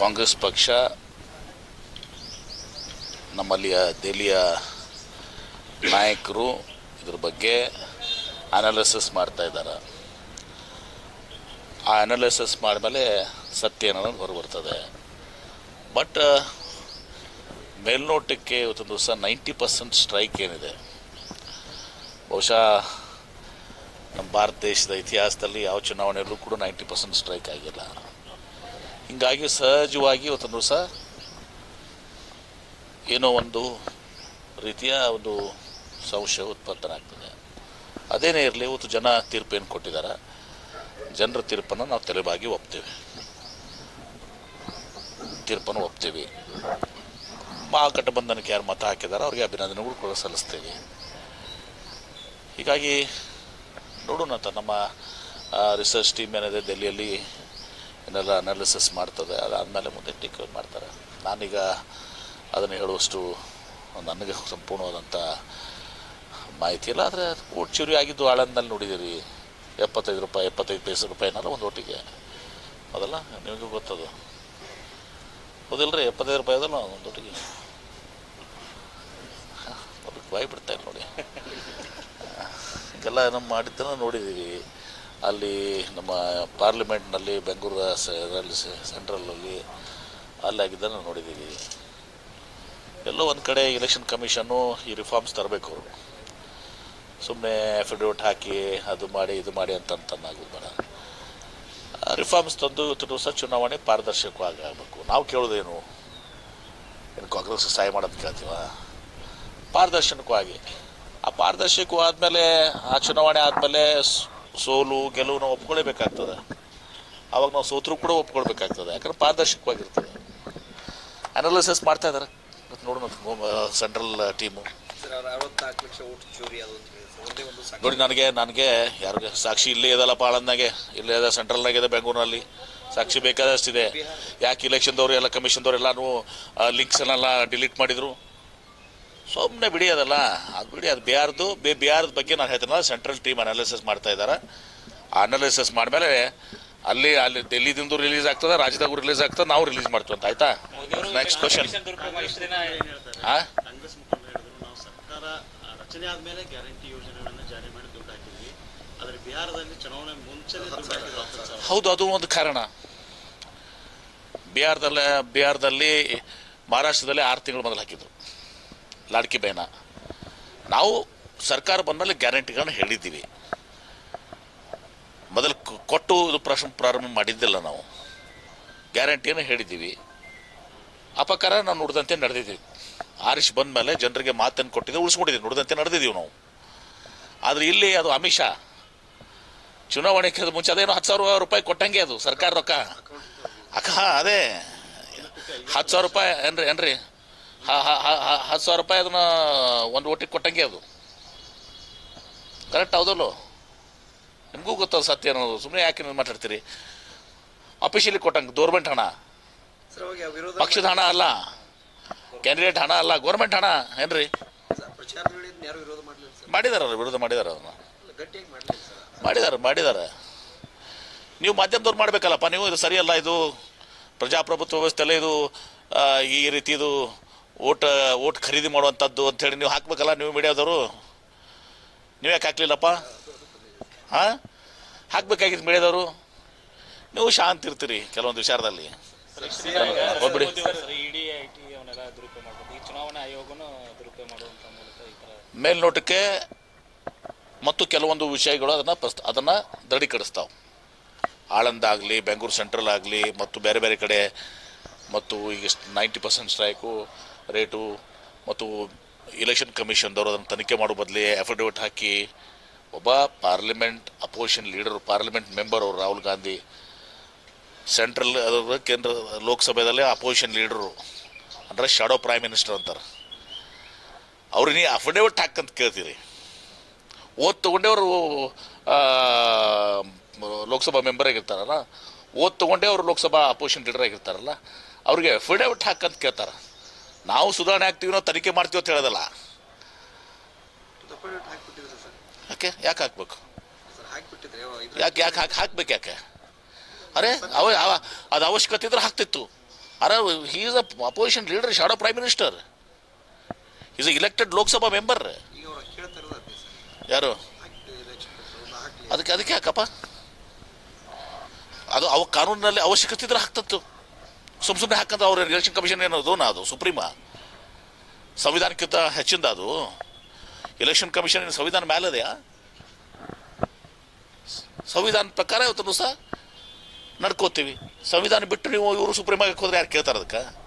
ಕಾಂಗ್ರೆಸ್ ಪಕ್ಷ ನಮ್ಮಲ್ಲಿಯ ದೆಹಲಿಯ ನಾಯಕರು ಇದ್ರ ಬಗ್ಗೆ ಅನಾಲಿಸಿಸ್ ಮಾಡ್ತಾ ಇದ್ದಾರೆ. ಆ ಅನಾಲಿಸಿಸ್ ಮಾಡಿದ್ಮೇಲೆ ಸತ್ಯ ಅನ್ನೋದು ಹೊರಬರ್ತದೆ ಬಟ್ ಮೇಲ್ನೋಟಕ್ಕೆ ಇವತ್ತೊಂದು ದಿವಸ ನೈಂಟಿ ಪರ್ಸೆಂಟ್ ಸ್ಟ್ರೈಕ್ ಏನಿದೆ. ಬಹುಶಃ ನಮ್ಮ ಭಾರತ ದೇಶದ ಇತಿಹಾಸದಲ್ಲಿ ಯಾವ ಚುನಾವಣೆಯಲ್ಲೂ ಕೂಡ ನೈಂಟಿ ಪರ್ಸೆಂಟ್ ಸ್ಟ್ರೈಕ್ ಆಗಿಲ್ಲ. ಹೀಗಾಗಿ ಸಹಜವಾಗಿ ಇವತ್ತೊಂದು ದಿವಸ ಏನೋ ಒಂದು ರೀತಿಯ ಒಂದು ಸಂಶಯ ಉತ್ಪನ್ನ ಆಗ್ತದೆ. ಅದೇನೇ ಇರಲಿ, ಇವತ್ತು ಜನ ತೀರ್ಪೇನು ಕೊಟ್ಟಿದ್ದಾರೆ ಜನರ ತೀರ್ಪನ್ನು ನಾವು ತಲೆಬಾಗಿ ಒಪ್ತೇವೆ. ತೀರ್ಪನ್ನು ಒಪ್ತೇವೆ. ಮಹಾಗಠಬಂಧನಕ್ಕೆ ಯಾರು ಮತ ಹಾಕಿದಾರೋ ಅವ್ರಿಗೆ ಅಭಿನಂದನೆಗಳು ಕೂಡ ಸಲ್ಲಿಸ್ತೇವೆ. ಹೀಗಾಗಿ ನೋಡೋಣ ನಮ್ಮ ರಿಸರ್ಚ್ ಟೀಮ್ ಏನಿದೆ, ದೆಹಲಿಯಲ್ಲಿ ಏನೆಲ್ಲ ಅನಾಲಿಸಿಸ್ ಮಾಡ್ತದೆ. ಅದಾದಮೇಲೆ ಮುಂದೆ ಟಿಕ್ ಮಾಡ್ತಾರೆ. ನಾನೀಗ ಅದನ್ನು ಹೇಳುವಷ್ಟು ನನಗೆ ಸಂಪೂರ್ಣವಾದಂಥ ಮಾಹಿತಿ ಇಲ್ಲ. ಆದರೆ ಓಟ್ ಚೂರಿ ಆಗಿದ್ದು ಆಳಂದಲ್ಲಿ ನೋಡಿದ್ದೀರಿ ಎಪ್ಪತ್ತೈದು ರೂಪಾಯಿ, ಎಪ್ಪತ್ತೈದು ಪೈಸೆ ರೂಪಾಯಿನಲ್ಲ ಒಂದು ಒಟ್ಟಿಗೆ. ಅದಲ್ಲ ನಿಮಗೂ ಗೊತ್ತದು. ಹೌದಿಲ್ಲ ರೀ ಎಪ್ಪತ್ತೈದು ರೂಪಾಯಿ ಅದಲ್ಲ ಒಂದು ಒಟ್ಟಿಗೆ. ಅದಕ್ಕೆ ಬಾಯಿ ಬಿಡ್ತಾ ಇಲ್ಲ ನೋಡಿ. ಹೀಗೆಲ್ಲ ನಮ್ಮ ಮಾಡಿದ್ದನ್ನು ನೋಡಿದ್ದೀವಿ ಅಲ್ಲಿ ನಮ್ಮ ಪಾರ್ಲಿಮೆಂಟ್ನಲ್ಲಿ ಬೆಂಗಳೂರು ಸೆಂಟ್ರಲ್ ಸೆಂಟ್ರಲಲ್ಲಿ ಅಲ್ಲಿ ಆಗಿದ್ದನ್ನು ನೋಡಿದ್ದೀವಿ. ಎಲ್ಲೋ ಒಂದು ಕಡೆ ಎಲೆಕ್ಷನ್ ಕಮಿಷನ್ನು ಈ ರಿಫಾರ್ಮ್ಸ್ ತರಬೇಕು ಅವರು. ಸುಮ್ಮನೆ ಅಫಿಡವಿಟ್ ಹಾಕಿ ಅದು ಮಾಡಿ, ಇದು ಮಾಡಿ ಅಂತ ಅಂತನ್ನಾಗೋದು ಬೇಡ. ರಿಫಾರ್ಮ್ಸ್ ತಂದು ಸಹ ಚುನಾವಣೆ ಪಾರದರ್ಶಕವಾಗಿ ಆಗಬೇಕು. ನಾವು ಕೇಳೋದೇನು? ಏನು ಕಾಂಗ್ರೆಸ್ ಸಹಾಯ ಮಾಡೋದು ಕೇಳ್ತೀವ? ಪಾರದರ್ಶಕವಾಗಿ ಆ ಪಾರದರ್ಶಕವಾದಮೇಲೆ, ಆ ಚುನಾವಣೆ ಆದಮೇಲೆ ಸೋಲು ಗೆಲುವು ನಾವು ಒಪ್ಕೊಳ್ಳೇಬೇಕಾಗ್ತದೆ ಅವಾಗ ನಾವು ಸೋತರೂ ಕೂಡ ಒಪ್ಕೊಳ್ಬೇಕಾಗ್ತದೆ. ಯಾಕಂದ್ರೆ ಪಾರದರ್ಶಕವಾಗಿರ್ತದೆ. ಅನಾಲಿಸಿಸ್ ಮಾಡ್ತಾ ಇದ್ದಾರೆ ಇವತ್ತು ನೋಡೋಣ ಸೆಂಟ್ರಲ್ ಟೀಮು ನೋಡಿ ನನಗೆ ನನಗೆ ಯಾರಿಗೆ ಸಾಕ್ಷಿ ಇಲ್ಲೇ ಇದಲ್ಲ ಪಾಳಂದಾಗೆ. ಇಲ್ಲೇ ಇದೆ ಸೆಂಟ್ರಲ್ನಾಗೆ ಇದೆ ಬೆಂಗಳೂರಿನಲ್ಲಿ. ಸಾಕ್ಷಿ ಬೇಕಾದಷ್ಟಿದೆ. ಯಾಕೆ ಇಲೆಕ್ಷನ್ದವರು ಎಲ್ಲ ಕಮಿಷನ್ದವ್ರು ಎಲ್ಲನೂ ಲಿಂಕ್ಸನ್ನೆಲ್ಲ ಡಿಲೀಟ್ ಮಾಡಿದರು? ಸುಮ್ಮನೆ ಬಿಡಿ ಅದಲ್ಲ. ಅದು ಬಿಡಿ ಅದು ಬಿಹಾರ್ದು ಬಿ ಬಿಹಾರದ ಬಗ್ಗೆ ನಾನು ಹೇಳ್ತೀನಲ್ಲ ಸೆಂಟ್ರಲ್ ಟೀಮ್ ಅನಾಲಿಸಿಸ್ ಮಾಡ್ತಾ ಇದ್ದಾರೆ ಆ ಅನಾಲಿಸಿಸ್ ಮಾಡಿದ್ಮೇಲೆ ಅಲ್ಲಿ ಅಲ್ಲಿ ಡೆಲ್ಲಿದಿಂದ ರಿಲೀಸ್ ಆಗ್ತದೆ ರಾಜ್ಯದಾಗೂ ರಿಲೀಸ್ ಆಗ್ತದೆ ನಾವು ರಿಲೀಸ್ ಮಾಡ್ತೀವಿ ಅಂತ ಆಯ್ತಾ? ನೆಕ್ಸ್ಟ್ ಕ್ವಶನ್ ಹಾಂ ಹೌದು ಅದು ಒಂದು ಕಾರಣ. ಬಿಹಾರದಲ್ಲಿ ಬಿಹಾರದಲ್ಲಿ ಮಹಾರಾಷ್ಟ್ರದಲ್ಲಿ ಆರು ತಿಂಗಳು ಮೊದಲು ಹಾಕಿದ್ರು. ಲಾಡ್ಕಿ ಬೇನ. ನಾವು ಸರ್ಕಾರ ಬಂದಮೇಲೆ ಗ್ಯಾರಂಟಿಗಳನ್ನ ಹೇಳಿದ್ದೀವಿ. ಮೊದಲು ಕೊಟ್ಟು ಇದು ಪ್ರಶ್ನೆ ಪ್ರಾರಂಭ ಮಾಡಿದ್ದಿಲ್ಲ ನಾವು. ಗ್ಯಾರಂಟಿಯನ್ನು ಹೇಳಿದ್ದೀವಿ. ಅಪಕಾರ ನಾವು ನುಡಿದಂತೆ ನಡೆದಿದ್ದೀವಿ ಆರಿಶ್ ಬಂದ ಮೇಲೆ ಜನರಿಗೆ ಮಾತನ್ನು ಕೊಟ್ಟಿದ್ದೀವಿ ಉಳಿಸ್ಕೊಂಡಿದ್ದೀವಿ ನುಡಿದಂತೆ ನಡೆದಿದ್ದೀವಿ ನಾವು. ಆದರೆ ಇಲ್ಲಿ ಅದು ಅಮಿಷ. ಚುನಾವಣೆಗೆ ಮುಂಚೆ ಅದೇನು ಹತ್ತು ಸಾವಿರ ರೂಪಾಯಿ ಕೊಟ್ಟಂಗೆ ಅದು ಸರ್ಕಾರ ರೊಕ್ಕ. ಅಕ್ಕ, ಅದೇ. ಹತ್ತು ಸಾವಿರ ರೂಪಾಯಿ ಏನ್ರಿ ಏನ್ರಿ? ಹತ್ತು ಸಾವಿರ ರೂಪಾಯಿ ಅದನ್ನ ಒಂದು ಓಟಿಗೆ ಕೊಟ್ಟಂಗೆ ಅದು. ಕರೆಕ್ಟ್ ಹೌದಲ್ಲೋ? ನಿಮಗೂ ಗೊತ್ತದ ಸತ್ಯ ಅನ್ನೋದು. ಸುಮ್ಮನೆ ಯಾಕೆ ನೀವು ಮಾತಾಡ್ತೀರಿ? ಅಫಿಷಿಯಲಿ ಕೊಟ್ಟಂಗೆ ಗೌರ್ಮೆಂಟ್ ಹಣ. ಪಕ್ಷದ ಹಣ ಅಲ್ಲ. ಕ್ಯಾಂಡಿಡೇಟ್ ಹಣ ಅಲ್ಲ. ಗೌರ್ಮೆಂಟ್ ಹಣ ಏನ್ರಿ? ಮಾಡಿದಾರ ವಿರೋಧ ಮಾಡಿದಾರ ಅದನ್ನ ಮಾಡಿದ್ದಾರೆ ಮಾಡಿದ್ದಾರೆ ನೀವು ಮಾಧ್ಯಮದವ್ರು ಮಾಡಬೇಕಲ್ಲಪ್ಪ ನೀವು ಇದು ಸರಿಯಲ್ಲ ಇದು ಪ್ರಜಾಪ್ರಭುತ್ವ ವ್ಯವಸ್ಥೆಲ್ಲ ಇದು ಈ ರೀತಿ ಇದು ಓಟ್ ಓಟ್ ಖರೀದಿ ಮಾಡುವಂಥದ್ದು ಅಂಥೇಳಿ ನೀವು ಹಾಕ್ಬೇಕಲ್ಲ ನೀವು ಮೀಡಿಯಾದವರು? ನೀವು ಯಾಕೆ ಹಾಕ್ಲಿಲ್ಲಪ್ಪ? ಹಾಂ ಹಾಕ್ಬೇಕಾಗಿತ್ತು ಮೀಡಿಯಾದವರು? ನೀವು ಶಾಂತ ಇರ್ತೀರಿ ಕೆಲವೊಂದು ವಿಚಾರದಲ್ಲಿ. ತರ ಮೇಲ್ನೋಟಕ್ಕೆ ಮತ್ತು ಕೆಲವೊಂದು ವಿಷಯಗಳು ಅದನ್ನು ಪ್ರಸ್ತ ಅದನ್ನು ದೃಢೀಕರಿಸ್ತಾವೆ. ಆಳಂದ ಆಗಲಿ ಬೆಂಗಳೂರು ಸೆಂಟ್ರಲ್ ಆಗಲಿ, ಮತ್ತು ಬೇರೆ ಬೇರೆ ಕಡೆ, ಮತ್ತು ಈಗ ನೈಂಟಿ ಪರ್ಸೆಂಟ್ ಸ್ಟ್ರೈಕು ರೇಟು ಮತ್ತು ಇಲೆಕ್ಷನ್ ಕಮಿಷನ್ದವರು ಅದನ್ನು ತನಿಖೆ ಮಾಡೋ ಬದಲಿ ಅಫಿಡವಿಟ್ ಹಾಕಿ ಒಬ್ಬ parliament opposition leader parliament member ಅವರು ರಾಹುಲ್ ಗಾಂಧಿ ಸೆಂಟ್ರಲ್ ಅದರ ಕೇಂದ್ರ ಲೋಕಸಭೆಯಲ್ಲಿ ಅಪೋಸಿಷನ್ ಲೀಡರು ಅಂದರೆ ಶಾಡೋ ಪ್ರೈಮ್ ಮಿನಿಸ್ಟರ್ ಅಂತಾರೆ. ಅವ್ರಿಗೆ ನೀವು ಅಫಿಡವಿಟ್ ಹಾಕಂತ ಕೇಳ್ತೀರಿ. ಓದ್ ತೊಗೊಂಡೇ ಅವರು ಲೋಕಸಭಾ ಮೆಂಬರ್ ಆಗಿರ್ತಾರಲ್ಲ, ಓದ್ ತೊಗೊಂಡೇ ಅವರು ಲೋಕಸಭಾ ಅಪೋಸಿಷನ್ ಲೀಡರ್ ಆಗಿರ್ತಾರಲ್ಲ, ಅವ್ರಿಗೆ ಅಫಿಡವಿಟ್ ಹಾಕಂತ ಕೇಳ್ತಾರೆ. ನಾವು ಸುಧಾರಣೆ ಆಗ್ತೀವಿ ನಾವು ತನಿಖೆ ಮಾಡ್ತೀವಿ ಅಂತ ಹೇಳೋದಲ್ಲ. ಯಾಕೆ? ಯಾಕೆ ಹಾಕ್ಬೇಕು? ಯಾಕೆ ಯಾಕೆ ಹಾಕಿ ಹಾಕ್ಬೇಕು ಯಾಕೆ? ಅರೆ ಅವ ಅದು ಅವಶ್ಯಕತೆ ಇದ್ರೆ ಹಾಕ್ತಿತ್ತು. ಅರೆ he is a opposition leader shadow prime minister is a elected Lok Sabha member ಯಾರು? ಅದಕ್ಕೆ ಅದಕ್ಕೆ ಯಾಕಪ್ಪ? ಅದು ಅವ ಕಾನೂನಿನಲ್ಲಿ ಅವಶ್ಯಕತೆ ಇದ್ರೆ ಹಾಕ್ತತ್ತು. ಸುಮ್ ಸುಮ್ಮನೆ ಹಾಕಂತ ಅವ್ರ ಎಲೆಕ್ಷನ್ ಕಮಿಷನ್ ಏನದು? ನಾ ಅದು, ಸುಪ್ರೀಮ. ಸಂವಿಧಾನಕ್ಕಿಂತ ಹೆಚ್ಚಿಂದ ಅದು. ಎಲೆಕ್ಷನ್ ಕಮಿಷನ್ ಏನು ಸಂವಿಧಾನ ಮೇಲದೆಯಾ ಸಂವಿಧಾನ ಪ್ರಕಾರ ಇವತ್ತು ಸಹ ನಡ್ಕೋತೀವಿ. ಸಂವಿಧಾನ ಬಿಟ್ಟು ನೀವು ಇವರು ಸುಪ್ರೀಮ್ ಆಗಕ್ಕೆ ಹೋದ್ರೆ ಯಾರು ಕೇಳ್ತಾರೆ ಅದಕ್ಕೆ?